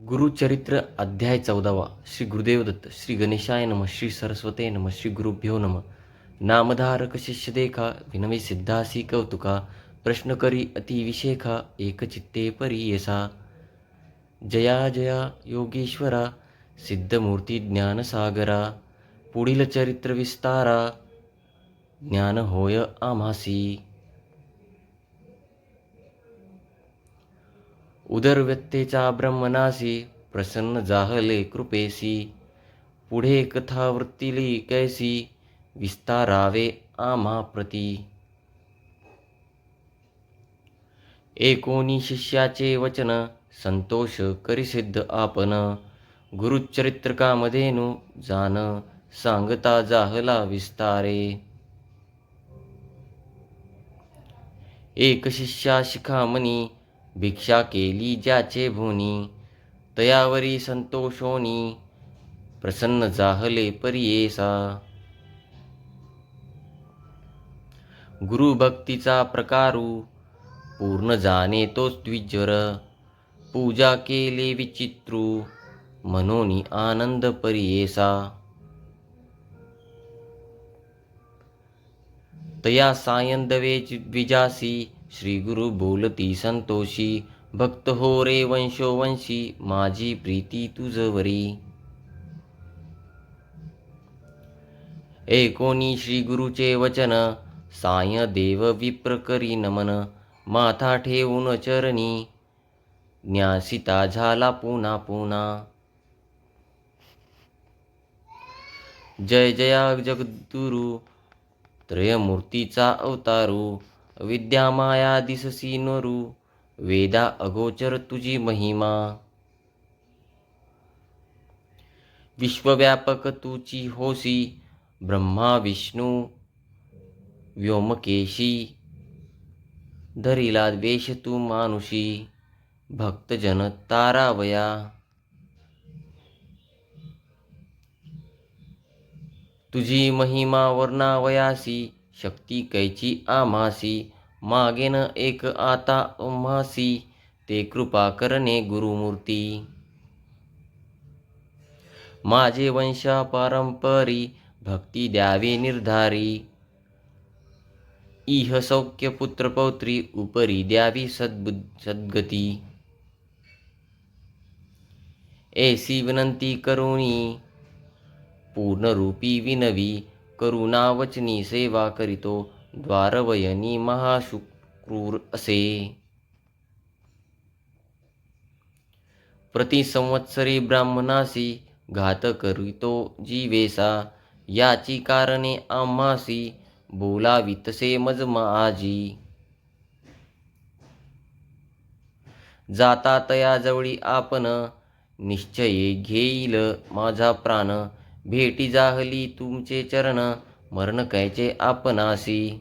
गुरुचरित्र अध्याय चौदावा. श्री गुरुदेव दत्त श्री गणेशाय नम श्री सरस्वते नम श्री गुरुभ्यो नम. नामधारक शिष्य देखा विनवे सिद्धासी कौतुका प्रश्न करी अतिविशेखा एकचित्ते परी यसा जया जया योगेश्वरा सिद्धमूर्ती ज्ञानसागरा पुढील चरित्र विस्तारा ज्ञान होय आम्हासी उदरव्यक्तेचा ब्रह्मनासी प्रसन्न जाहले कृपेसी पुढे कथावृत्तीली कैसी विस्तारावे आम्हा प्रती. एकोणी शिष्याचे वचन संतोष करिसिद्ध आपण गुरुचरित्रकामधेनु जान सांगता जाहला विस्तारे. एक शिष्या शिखामणी भिक्षा केली ज्याचे भूनी तयावरी संतोषोनी प्रसन्न जाहले परियेसा. गुरुभक्तीचा प्रकारू पूर्ण जाणे तोच द्विजर पूजा केले विचित्रू मनोनी आनंद परियेसा. तया सायंदवे द्विजासी श्री गुरु बोलती संतोषी भक्त हो रे वंशोवंशी माझी प्रीती तुझवरी एकोणी श्री गुरुचे वचन साय देव विप्र करी नमन माथा ठेवून चरणी न्यासिता झाला पुन्हा पुन्हा जय जया जगद्गुरु त्रयमूर्तीचा अवतारू विद्या माया दिससी नरू वेदा अगोचर तुझी महिमा। विश्वव्यापक तुची होसी ब्रह्मा विष्णू व्योमकेशी। धरिला द्वेष तू मानुषी भक्तजन तारावया तुझी महिमा वर्णावयासी शक्ती कैची आम्हासी मागेन एक आता उमासी ते कृपा करणे गुरुमूर्ती. माझे वंशा पारंपरी भक्ती द्यावी निर्धारी. इह सौख्य पुत्रपौत्री उपरी द्यावी सद्बु सद्गती. ऐसी विनंती करुणी पूर्णरूपी विनवी करुणावचनी सेवा करीतो द्वारवयनी महाशुक्रूर असे. प्रतिसंवत्सरी ब्राह्मणासी घात करीतो जीवेसा याची कारणे आम्हासी बोलावितसे मज आजी जाता तया जवळी आपण निश्चये घेईल माझा प्राण भेटी जाहली तुमचे चरण मरण कैचे आपणासी?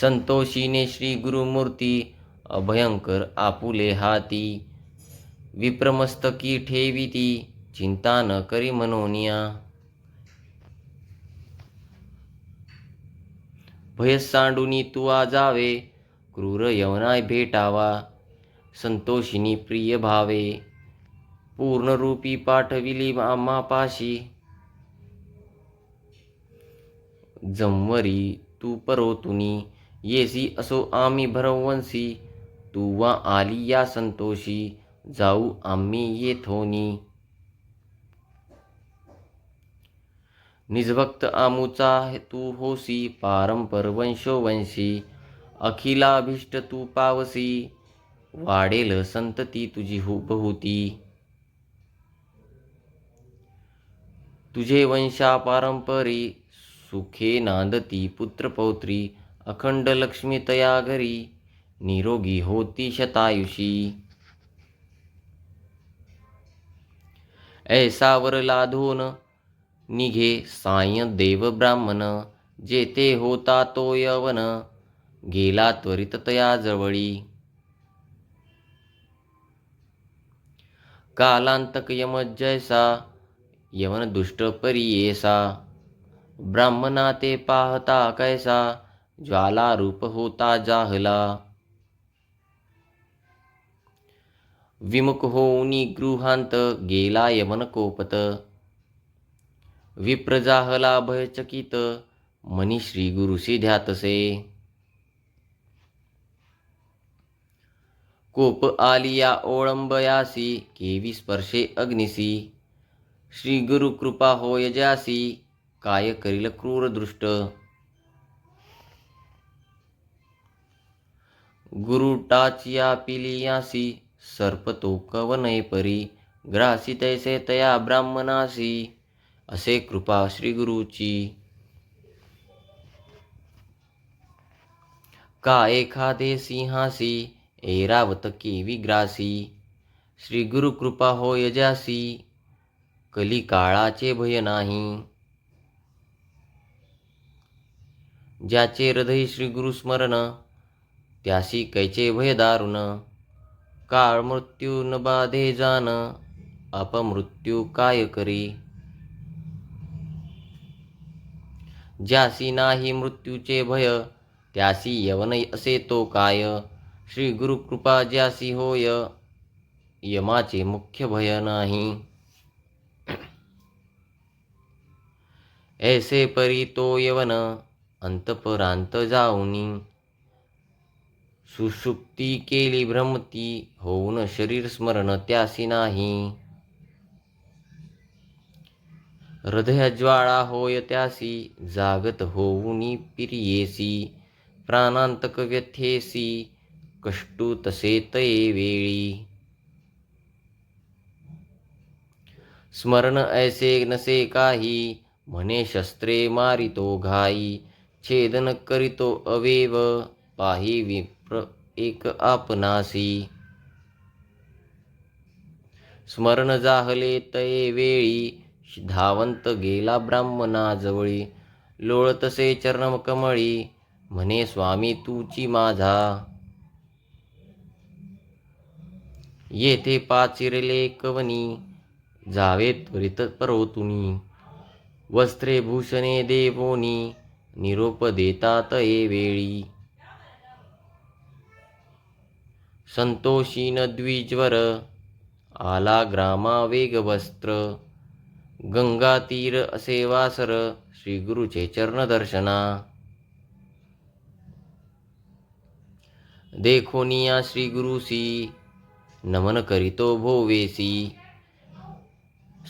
संतोषीने श्री गुरुमूर्ती अभयंकर आपुले हाती विप्रमस्तकी ठेविती चिंता न करी मनोनिया. भय सांडुनी तुआ जावे क्रूर यवनाय भेटावा संतोषिनी प्रिय भावे. पूर्णरूपी पाठविली आम्हापाशी जमवरी तू परोतुनी येसी असो आम्ही भरवंसी. तू वा आली या संतोषी जाऊ आम्ही येथोनी. निजभक्त आमुचा तू होसी पारंपर वंशोवंशी. अखिलाभीष्ट तू पावसी. वाढेल संतती तुझी हो बहुती तुझे वंशा पारंपरी सुखे नांदती पुत्रपौत्री अखंड लक्ष्मी तया घरी निरोगी होती शतायुषी. ऐसावर लाधून निघे साय देव ब्राह्मण जेथे होता तो यवन गेला त्वरित तया जवळी. कालांतक यम जैसा यवन दुष्ट परियेसा ब्राह्मणा ते पाहता कैसा ज्वाला रूप होता जाहला। विमुख होऊनी गृहांत गेला यवन कोपत। विप्रजाहला भयचकित मनी श्री गुरुसी ध्यातसे कोप आलिया ओळंबयासी केवी स्पर्शे अग्निसी। श्री गुरु कृपा हो यजासी काय करील क्रूर दृष्ट? गुरु टाचिया पिलियासी सर्प तो कवनय परी ग्रासी तैसे तया ब्राह्मणासी असे कृपा श्री गुरुची. का एखादे सिंहासी एरावत केवी ग्रासी? श्री गुरु कृपा हो यजासी कली काळाचे भय नाही. ज्याचे हृदय श्रीगुरु स्मरण त्यासी कैचे भय दारुण. काळ मृत्यू न बाधे जाण अपमृत्यू काय करी. ज्यासी नाही मृत्यूचे भय त्यासी यवन असे तो काय. श्री गुरु कृपा ज्यासी होय यमाचे मुख्य भय नाही. ऐसे परी तो यवन अंतपरांत जाऊनी। सुसुप्ती केली भ्रमती होऊन शरीर स्मरण त्यासी नाही। हृदय ज्वाळा होय त्यासी जागत होऊनी पिरियेसी प्राणांतक व्यथेसी कष्टू तसे तये वेळी। स्मरण ऐसे नसे काही म्हणे शस्त्रे मारितो घाई छेदन करितो अवेव पाही विप्र एक आपनासी स्मरण जाहले तये वेळी धावंत गेला ब्राह्मणाजवळी लोळतसे चरण कमळी म्हणे स्वामी तूची माझा. येथे पाचिरले कवनी जावे त्वरित परोतुनी वस्त्रे भूषणे देवोनी निरोप देतात ये वेळी। संतोषीन द्विज्वर आला ग्रामा वेगवस्त्र। गंगा तीर असे वासर श्री गुरुचे चरण दर्शना देखोनिया श्री गुरुसी नमन करीतो भोवेसी।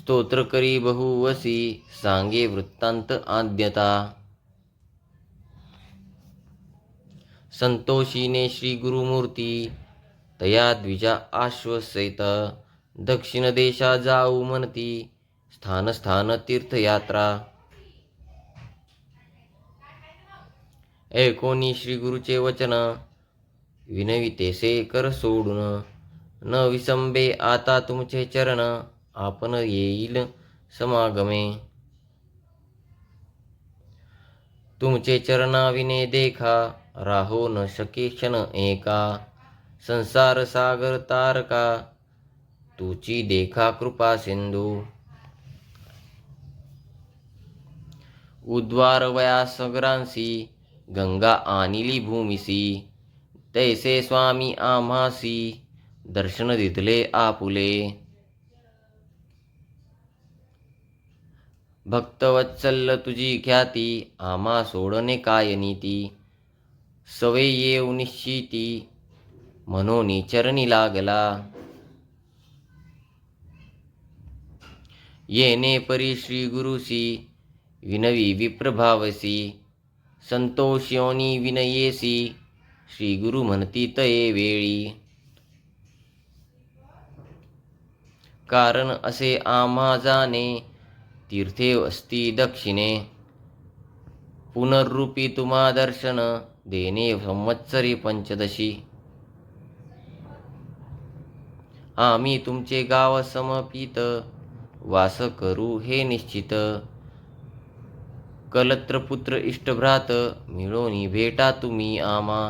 स्तोत्र करी बहुवसी सांगे वृत्तांत आद्यता संतोषीने श्री गुरुमूर्ती तया द्विजा आश्वसैत दक्षिण देशा जाऊ म्हणती स्थान स्थान तीर्थयात्रा ऐकोनी श्री गुरुचे वचन विनवितेसे कर सोडून न विसंबे आता तुमचे चरण आपण येईल समागमे। तुमचे चरणाविने देखा राहो न शके क्षण एका। संसार सागर तारका तुची देखा कृपा सिंधू। उद्वार वया सगरांसी गंगा आणिली भूमिसी। तैसे स्वामी आम्हासी दर्शन दितले आपुले। भक्तवत्सल तुझी ख्याती आम्हा सोडणे काय नीती? सवे येऊ निश्चिती मनोनी चरणी लागला. येणे परी श्री गुरुसी विनवी विप्रभावसी संतोषयोनी विनयेसी श्री गुरु म्हणती तये वेळी. कारण असे आम्हा जाणे तीर्थे असती दक्षिणे। पुनर्रूपी तुमा दर्शन देणे संवत्सरी पंचदशी। आम्ही तुमचे गाव समपित वास करू हे निश्चित। कलत्रपुत्र इष्टभ्रात मिळोनी भेटा तुम्ही आमा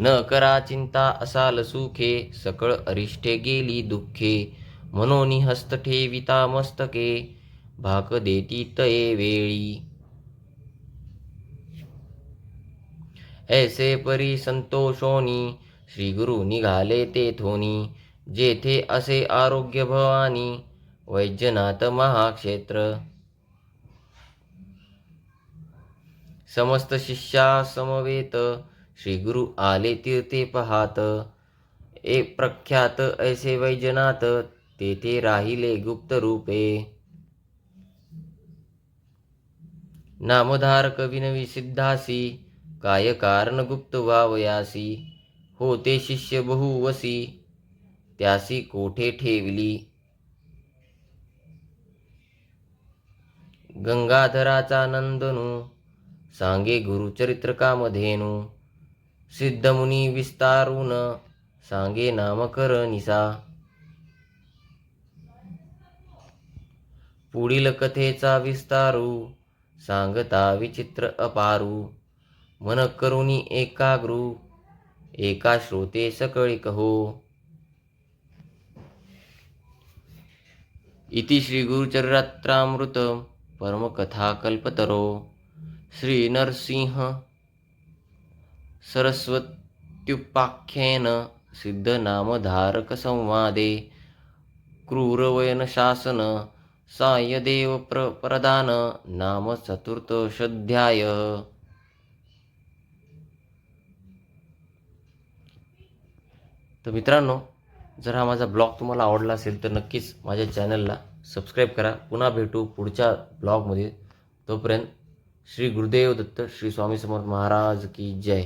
न करा चिंता असाल सुखे सकळ अरिष्टे गेली दुःखे। मनोनी हस्त ठेविता मस्तके भाक देती तये वेळी। ऐसे परी संतोषोनी श्री गुरु निघाले तेथोनी जेथे असे आरोग्य भवानी वैद्यनाथ महाक्षेत्र। समस्त शिष्या समवेत श्री गुरु आले तीर्थे पहात। ए प्रख्यात ऐसे वैजनाथ तेथे राहिले गुप्त रूपे. नामधार कविनवी सिद्धासी काय कारण गुप्त वावयासी होते शिष्य बहुवसी त्यासी कोठे ठेवली? गंगाधराचा नंदनू सांगे गुरुचरित्र कामधेनू सिद्धमुनी विस्तारून सांगे नामकर निसा पुढील कथेचा विस्तारू सांगता विचित्र अपारू. मन करुणी एकाग्रू एका श्रोते सकळी कहो. इति श्री परमकथाकल्पतरो. परमकथा कल्पतरो श्री नरसिंह सरस्वत्युपाख्येन सिद्धनामधारक संवादे क्रूरवयन शासन सायदेव प्र प्रदान नाम चतुर्थोषध्याय तर मित्रांनो जर हा माझा ब्लॉग तुम्हाला आवडला असेल तर नक्कीच माझ्या चॅनलला सबस्क्राईब करा. पुन्हा भेटू पुढच्या ब्लॉगमध्ये. तोपर्यंत श्री गुरुदेव दत्त श्री स्वामी समर्थ महाराज की जय.